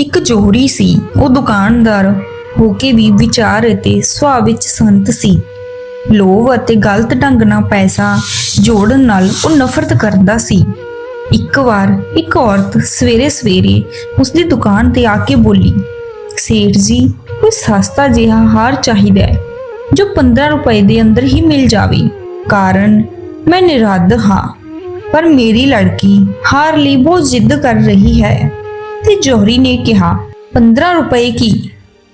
ਇੱਕ ਜੋਹਰੀ ਸੀ। ਉਹ ਦੁਕਾਨਦਾਰ ਹੋ ਕੇ ਵੀ ਵਿਚਾਰ ਅਤੇ ਸੁਭਾਅ ਵਿੱਚ ਸੰਤ ਸੀ। ਲੋਭ ਅਤੇ ਗਲਤ ਢੰਗ ਨਾਲ ਪੈਸਾ ਜੋੜਨ ਨਾਲ ਉਹ ਨਫ਼ਰਤ ਕਰਦਾ ਸੀ। ਇੱਕ ਵਾਰ ਇੱਕ ਔਰਤ ਸਵੇਰੇ ਸਵੇਰੇ ਉਸਦੀ ਦੁਕਾਨ ਤੇ ਆ ਕੇ ਬੋਲੀ, ਸੇਠ ਜੀ, ਕੋਈ ਸਸਤਾ ਜਿਹਾ ਹਾਰ ਚਾਹੀਦਾ ਹੈ, ਜੋ 15 ਰੁਪਏ ਦੇ ਅੰਦਰ ਹੀ ਮਿਲ ਜਾਵੇ। ਕਾਰਨ, ਮੈਂ ਨਿਰਾਦ ਹਾਂ, ਪਰ ਮੇਰੀ ਲੜਕੀ ਹਾਰ ਲਈ ਬਹੁਤ ਜ਼ਿੱਦ ਕਰ ਰਹੀ ਹੈ। ਤੇ ਜੋਹਰੀ ਨੇ ਕਿਹਾ 15 ਰੁਪਏ ਕੀ?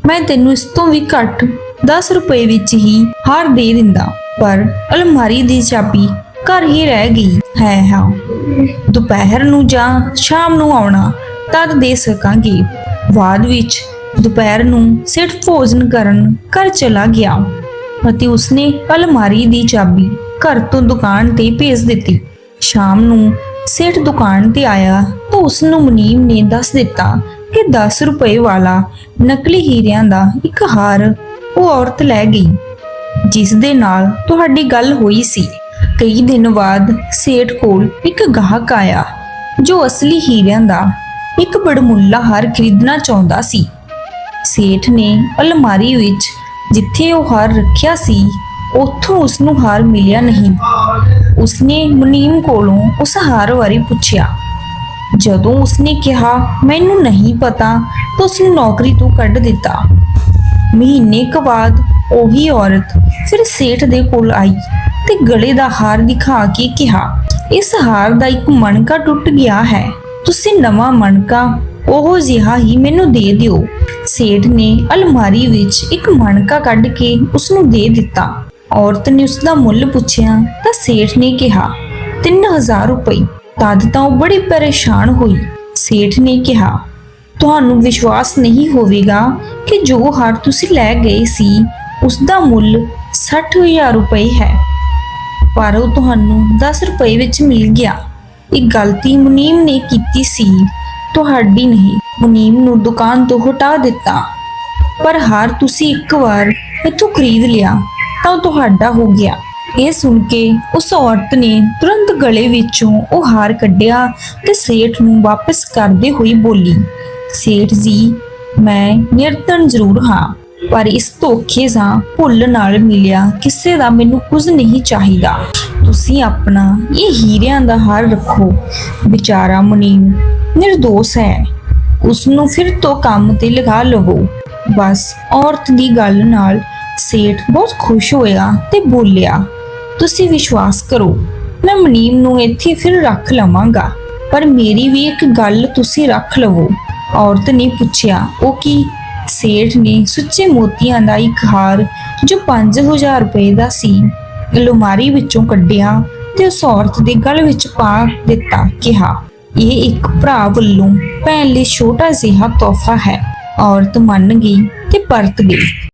ਮੈਂ ਤੈਨੂੰ ਇਸ ਤੋਂ ਵੀ ਘੱਟ 10 ਰੁਪਏ ਵਿੱਚ ਹੀ ਹਾਰ ਦੇ ਦਿੰਦਾ। ਪਰ ਅਲਮਾਰੀ ਦੀ ਚਾਬੀ ਘਰ ਹੀ ਰਹਿ ਗਈ। ਹੈ, ਹਾਂ। ਦੁਪਹਿਰ ਨੂੰ ਜਾਂ ਸ਼ਾਮ ਨੂੰ ਆਉਣਾ, ਤਦ ਦੇ ਸਕਾਂਗੇ। ਬਾਅਦ ਵਿੱਚ ਦੁਪਹਿਰ ਨੂੰ ਸਿਰਫ ਭੋਜਨ ਕਰਨ ਘਰ ਚਲਾ ਗਿਆ ਅਤੇ ਉਸਨੇ ਅਲਮਾਰੀ ਦੀ ਚਾਬੀ ਘਰ ਤੋਂ ਦੁਕਾਨ ਤੇ ਭੇਜ ਦਿੱਤੀ। ਸ਼ਾਮ ਨੂੰ ਸੇਠ ਦੁਕਾਨ ਤੇ ਆਇਆ ਤਾਂ ਉਸ ਨੂੰ ਮੁਨੀਮ ਨੇ ਦੱਸ ਦਿੱਤਾ ਕਿ 10 ਰੁਪਏ ਵਾਲਾ ਨਕਲੀ ਹੀਰਿਆਂ ਦਾ ਇੱਕ ਹਾਰ ਉਹ ਔਰਤ ਲੈ ਗਈ, ਜਿਸ ਦੇ ਨਾਲ ਤੁਹਾਡੀ ਗੱਲ ਹੋਈ ਸੀ। ਕਈ ਦਿਨ ਬਾਅਦ ਸੇਠ ਕੋਲ ਇੱਕ ਗਾਹਕ ਆਇਆ, ਜੋ ਅਸਲੀ ਹੀਰਿਆਂ ਦਾ ਇੱਕ ਬੜਮੁੱਲਾ ਹਾਰ ਖਰੀਦਣਾ ਚਾਹੁੰਦਾ ਸੀ। ਸੇਠ ਨੇ ਅਲਮਾਰੀ ਵਿੱਚ ਜਿੱਥੇ ਉਹ ਹਾਰ ਰੱਖਿਆ ਸੀ, ਉੱਥੋਂ ਉਸ ਨੂੰ ਹਾਰ ਮਿਲਿਆ ਨਹੀਂ। ਉਸਨੇ ਮੁਨੀਮ ਕੋਲੋਂ ਉਸ ਹਾਰ ਬਾਰੇ ਪੁੱਛਿਆ। ਜਦੋਂ ਉਸਨੇ ਕਿਹਾ, ਮੈਨੂੰ ਨਹੀਂ ਪਤਾ, ਤਾਂ ਉਸ ਨੌਕਰੀ ਤੋਂ ਕੱਢ ਦਿੱਤਾ। ਮਹੀਨੇ ਕੁ ਬਾਅਦ ਉਹੀ ਔਰਤ ਫਿਰ ਸੇਠ ਦੇ ਕੋਲ ਆਈ ਤੇ ਗਲੇ ਦਾ ਹਾਰ ਦਿਖਾ ਕੇ ਕਿਹਾ, ਇਸ ਹਾਰ ਦਾ ਇੱਕ ਮਣਕਾ ਟੁੱਟ ਗਿਆ ਹੈ। ਤੁਸੀਂ ਨਵਾਂ ਮਣਕਾ ਉਹ ਜਿਹਾ ਹੀ ਮੈਨੂੰ ਦੇ ਦਿਓ। ਸੇਠ ਨੇ ਅਲਮਾਰੀ ਵਿੱਚ ਇੱਕ ਮਣਕਾ ਕੱਢ ਕੇ ਉਸ ਨੂੰ ਦੇ ਦਿੱਤਾ। ਔਰਤ ਨੇ ਉਸ ਦਾ ਮੁੱਲ ਪੁੱਛਿਆ ਤਾਂ ਸੇਠ ਨੇ ਕਿਹਾ 3000 ਰੁਪਏ ਤਦ ਤਾਂ ਉਹ ਬੜੀ ਪਰੇਸ਼ਾਨ ਹੋਈ। ਸੇਠ ਨੇ ਕਿਹਾ, ਤੁਹਾਨੂੰ ਵਿਸ਼ਵਾਸ ਨਹੀਂ ਹੋਵੇਗਾ ਕਿ ਜੋ ਹਾਰ ਤੁਸੀਂ ਲੈ ਗਏ ਸੀ ਉਸ ਦਾ ਮੁੱਲ 60000 ਰੁਪਏ ਹੈ। ਪਰ ਉਹ ਤੁਹਾਨੂੰ 10 ਰੁਪਏ ਵਿੱਚ ਮਿਲ ਗਿਆ। ਇਹ ਗਲਤੀ ਮੁਨੀਮ ਨੇ ਕੀਤੀ ਸੀ। ਤੁਹਾਡੀ ਨਹੀਂ, ਮੁਨੀਮ ਨੂੰ ਦੁਕਾਨ ਤੋਂ ਹਟਾ ਦਿੱਤਾ। ਪਰ ਹਾਰ ਤੁਸੀਂ ਇੱਕ ਵਾਰ ਇੱਥੋਂ ਖਰੀਦ ਲਿਆ। ਤਾਂ ਤੁਹਾਡਾ ਹੋ ਗਿਆ। ਇਹ ਸੁਣ ਕੇ ਉਸ ਔਰਤ ਨੇ ਤੁਰੰਤ ਗਲੇ ਵਿੱਚੋਂ ਉਹ ਹਾਰ ਕੱਢਿਆ ਤੇ ਸੇਠ ਨੂੰ ਵਾਪਸ ਕਰਦੇ ਹੋਈ ਬੋਲੀ, ਸੇਠ ਜੀ, ਮੈਂ ਨਿਰਤਨ ਜ਼ਰੂਰ ਹਾਂ, ਪਰ ਇਸ ਧੋਖੇ ਜਾਂ ਭੁੱਲ ਨਾਲ ਮਿਲਿਆ ਕਿਸੇ ਦਾ ਮੈਨੂੰ ਕੁਝ ਨਹੀਂ ਚਾਹੀਦਾ। ਤੁਸੀਂ ਆਪਣਾ ਇਹ ਹੀਰਿਆਂ ਦਾ ਹਾਰ ਰੱਖੋ। ਵਿਚਾਰਾ ਮੁਨੀਮ ਨਿਰਦੋਸ਼ ਹੈ। ਉਸ ਨੂੰ ਫਿਰ ਤੋਂ ਕੰਮ ਤੇ ਲਗਾ ਲਵੋ। ਬਸ ਔਰਤ ਦੀ ਗੱਲ ਨਾਲ ਸੇਠ ਬਹੁਤ ਖੁਸ਼ ਹੋਇਆ ਤੇ ਬੋਲਿਆ, ਤੁਸੀਂ ਵਿਸ਼ਵਾਸ ਕਰੋ, ਮੈਂ ਮਨੀਮ ਨੂੰ ਇੱਥੇ ਫਿਰ ਰੱਖ ਲਵਾਂਗਾ, ਪਰ ਮੇਰੀ ਵੀ ਇੱਕ ਗੱਲ ਤੁਸੀਂ ਰੱਖ ਲਵੋ। ਔਰਤ ਨੇ ਪੁੱਛਿਆ, ਉਹ ਕੀ? ਸੇਠ ਨੇ ਸੁੱਚੇ ਮੋਤੀਆਂ ਦਾ ਇੱਕ ਹਾਰ ਜੋ 5000 ਰੁਪਏ ਦਾ ਸੀ, ਅਲਮਾਰੀ ਵਿੱਚੋਂ ਕੱਢਿਆ ਤੇ ਉਸ ਔਰਤ ਦੇ ਗਲ ਵਿੱਚ ਪਾ ਦਿੱਤਾ, ਕਿਹਾ, ਇਹ ਇੱਕ ਭਰਾ ਵੱਲੋਂ ਭੈਣ ਲਈ ਛੋਟਾ ਜਿਹਾ ਤੋਹਫਾ ਹੈ। ਔਰਤ ਮੰਨ ਗਈ ਤੇ ਪਰਤ ਗਈ।